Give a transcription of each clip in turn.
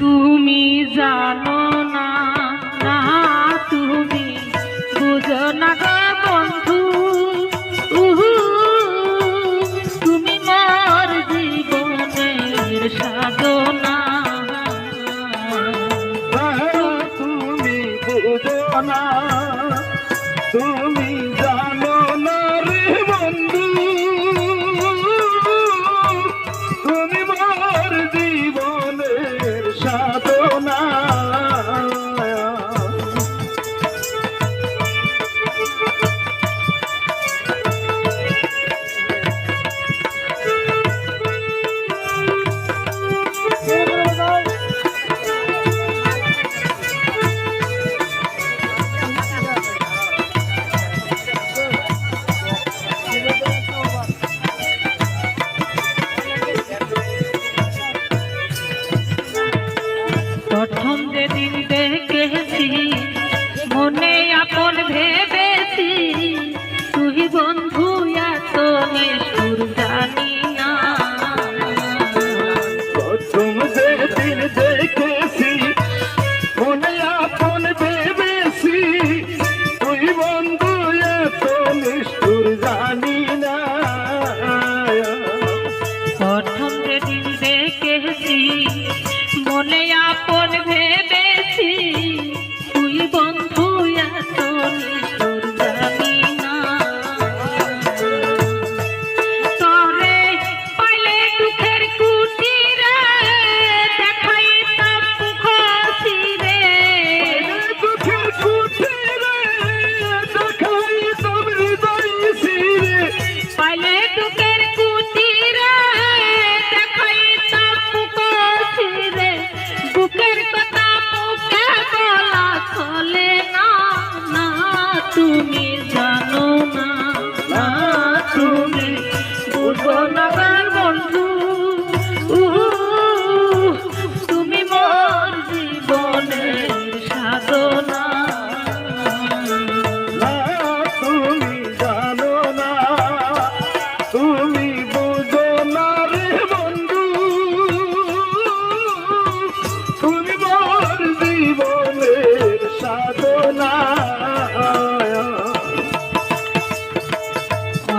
তুমি জানো না তুমি বুঝো না গো বন্ধু। তুমি মার জীবনের সাধনা। তুমি বুঝো না, তুমি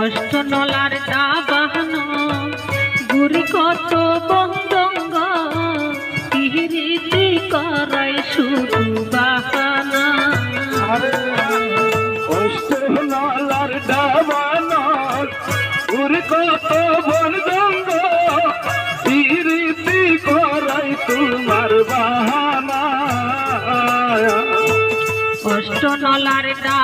হস্ত নলার দা বাহন। গুরি কত বঙ্গঙ্গ কিহিরিতি করাই শুধু বাহানা। হস্ত নলার দা বাহন গুরি কত বঙ্গঙ্গ কিহিরিতি করাই তোমার বাহানা। হস্ত নলার দা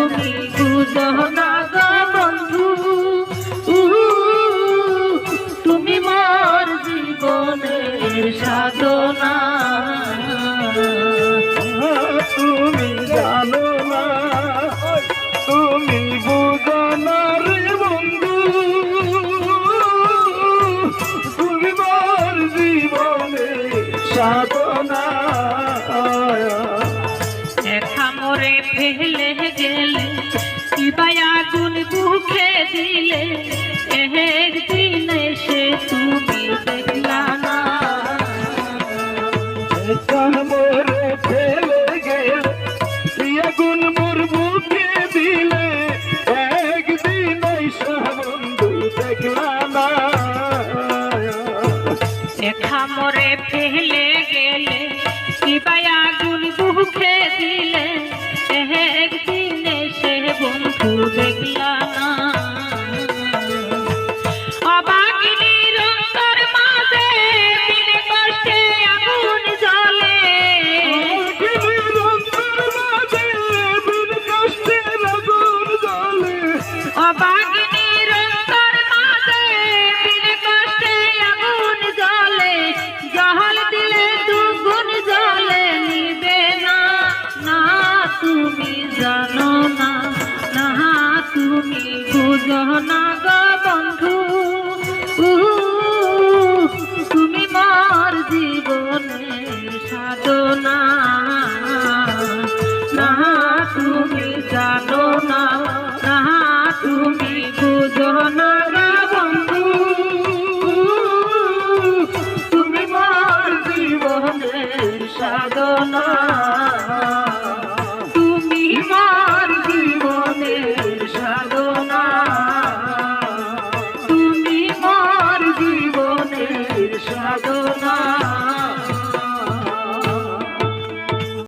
তুমি বুঝহ না গো বন্ধু। তুমি মোর জীবনের সাধনা। তুমি জানো না, তুমি বুঝো না রে বন্ধু। তুমি মোর জীবনের সাধনা। ছিলে অবাগিনীর